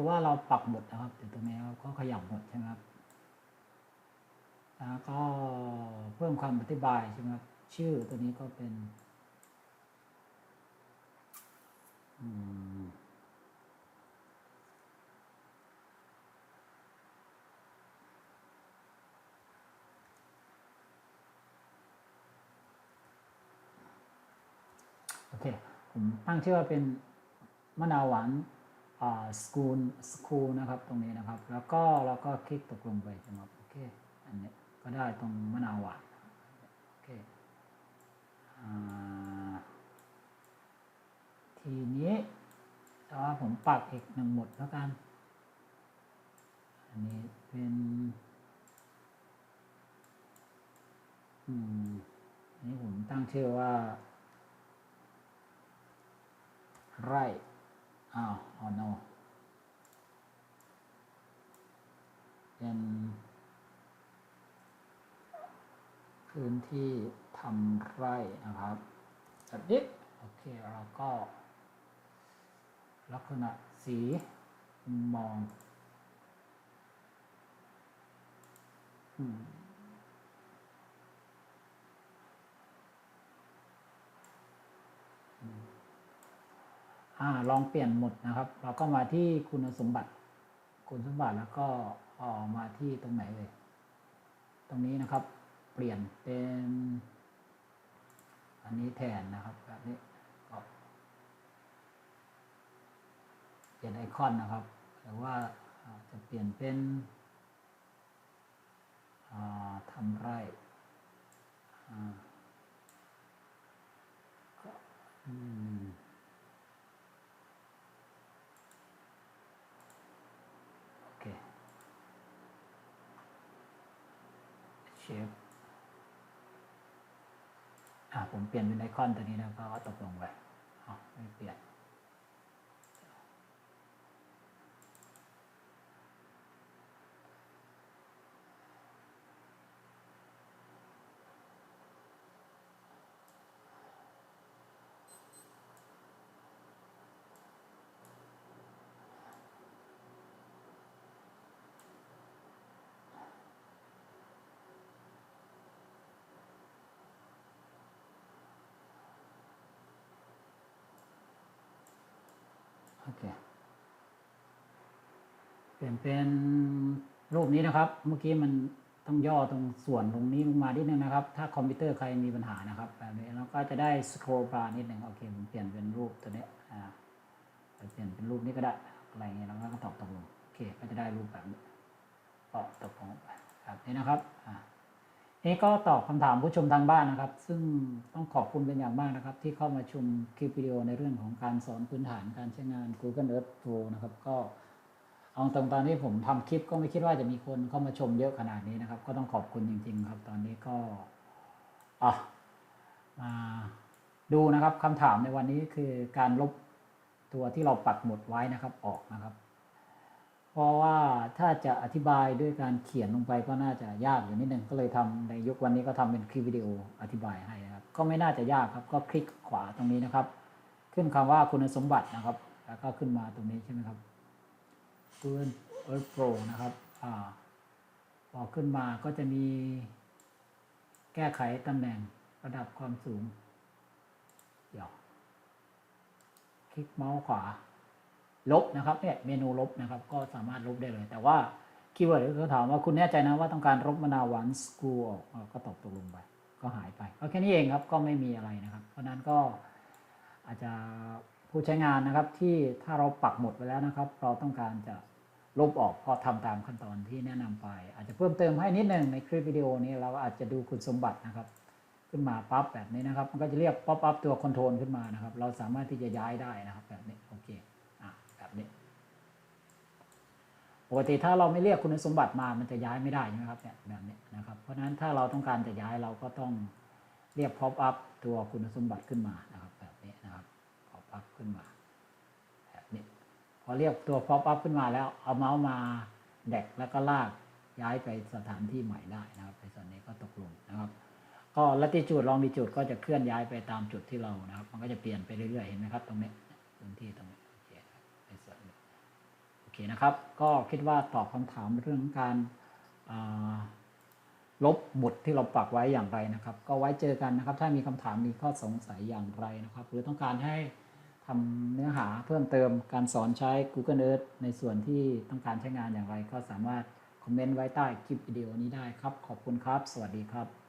คือว่าเราปักหมุดนะครับอยู่ตรงนี้ครับก็ขยับหมุดใช่ไหมครับแล้วก็เพิ่มคำอธิบายใช่ไหมครับชื่อตัวนี้ก็เป็นโอเค ผมตั้งชื่อว่าเป็นมะนาวหวาน สกูลสกูลนะครับตรงนี้นะครับ แล้วก็เราก็คลิกตกลงไปใช่ไหมครับโอเคอันนี้ก็ได้ตรงมะนาวหวานโอเคอทีนี้แต่ว่าผมปักอีกหนึ่งหมดแล้วกัน อันนี้เป็นอืมอันนี้ผมตั้งชื่อว่า ไร่ อ้าวอ๋อ no เป็นพื้นที่ทำไร่นะครับแบบนี้โอเคเราก็ ลักษณะสีมอง อืม อลองเปลี่ยนหมดนะครับ เราก็มาที่คุณสมบัติ คุณสมบัติแล้วก็ออกมาที่ตรงไหนเลย ตรงนี้นะครับ เปลี่ยนเป็น อันนี้แทนนะครับแบบนี้ก็เปลี่ยนไอคอนนะครับ หรือว่าจะเปลี่ยนเป็นทำไร่ก็อืม โอเค เชฟอ่าผมเปลี่ยนเป็นไอคอนตัวนี้นะเพราะว่าตกลงไปอ๋อไม่เปลี่ยน เคเปลี่ยนเป็นรูปนี้นะครับ เมื่อกี้มันต้องย่อตรงส่วนตรงนี้ลงมานิดนึงนะครับ ถ้าคอมพิวเตอร์ใครมีปัญหานะครับแบบนี้แล้วก็จะได้สครลบาร์นิดนึงโอเคผมเปลี่ยนเป็นรูปตัวนี้อ่าเปลี่ยนเป็นรูปนี้ก็ได้อะไรเงี้ยแล้วก็ตอบตกลงโอเคก็จะได้รูปแบบนี้ก็ตกลงแบบนี้นะครับอ่า นี่ก็ตอบคำถามผู้ชมทางบ้านนะครับ ซึ่งต้องขอบคุณเป็นอย่างมากนะครับ ที่เข้ามาชมคลิปวิดีโอในเรื่องของการสอนพื้นฐานการใช้งาน Google Earth Pro นะครับ ก็เอาตรงตอนที่ผมทำคลิปก็ไม่คิดว่าจะมีคนเข้ามาชมเยอะขนาดนี้นะครับ ก็ต้องขอบคุณจริง ๆ ครับ ตอนนี้ก็อะมาดูนะครับคำถามในวันนี้คือการลบตัวที่เราปักหมุดไว้นะครับออกนะครับ ราะว่าถ้าจะอธิบายด้วยการเขียนลงไปก็น่าจะยากอยู่นิดนึงก็เลยทำในยุควันนี้ก็ทำเป็นคลิปวิดีโออธิบายให้นะครับ ก็ไม่น่าจะยากครับ ก็คลิกขวาตรงนี้นะครับ ขึ้นคำว่าคุณสมบัตินะครับ แล้วก็ขึ้นมาตรงนี้ใช่ไหมครับ Google Earth Pro นะครับอ่าพอขึ้นมาก็จะมีแก้ไขตำแหน่งระดับความสูงเดี๋ยวคลิกเมาส์ขวา ลบนะครับเนี่ยเมนูลบนะครับก็สามารถลบได้เลย แต่ว่าคีย์เวิร์ดเขาถามว่าคุณแน่ใจนะว่าต้องการลบมะนาวหวานสกูออกเราก็ตอบตกลงไป ก็หายไปก็แค่นี้เองครับก็ไม่มีอะไรนะครับ เพราะนั้นก็อาจจะผู้ใช้งานนะครับที่ถ้าเราปักหมดไปแล้วนะครับ เราต้องการจะลบออกก็ทำตามขั้นตอนที่แนะนำไป อาจจะเพิ่มเติมให้นิดหนึ่งในคลิปวิดีโอนี้เราอาจจะดูคุณสมบัตินะครับ ขึ้นมาปั๊บแบบนี้นะครับ มันก็จะเรียกป๊อปอัพตัวคอนโทรลขึ้นมานะครับ เราสามารถที่จะย้ายได้นะครับแบบนี้โอเคอะแบบนี้ ปกติถ้าเราไม่เรียกคุณสมบัติมามันจะย้ายไม่ได้ใช่ไหมครับเนี่ยแบบนี้นะครับ เพราะฉะนั้นถ้าเราต้องการจะย้ายเราก็ต้องเรียก pop up ตัวคุณสมบัติขึ้นมานะครับแบบนี้นะครับ pop up ขึ้นมาแบบนี้พอเรียกตัว pop up ขึ้นมาแล้วเอาเมาส์มาแดกแล้วก็ลากย้ายไปสถานที่ใหม่ได้นะครับในส่วนนี้ก็ตกลงนะครับก็ลัติจูดลองดิจูดก็จะเคลื่อนย้ายไปตามจุดที่เรานะครับ มันก็จะเปลี่ยนไปเรื่อยๆเห็นไหมครับ ตรงนี้พื้นที่ตรง นี้โอเคนะครับ ก็คิดว่าตอบคำถามเรื่องการาลบบทที่เราปักไว้อย่างไรนะครับ ก็ไว้เจอกันนะครับ ถ้ามีคำถามมีข้อสงสัยอย่างไรนะครับ หรือต้องการให้ทำเนื้อหาเพิ่มเติมการสอนใช้ Google Earth ในส่วนที่ต้องการใช้งานอย่างไร ก็สามารถคอมเมนต์ไว้ใต้คลิปวิดีโอนี้ได้ครับ ขอบคุณครับ สวัสดีครับ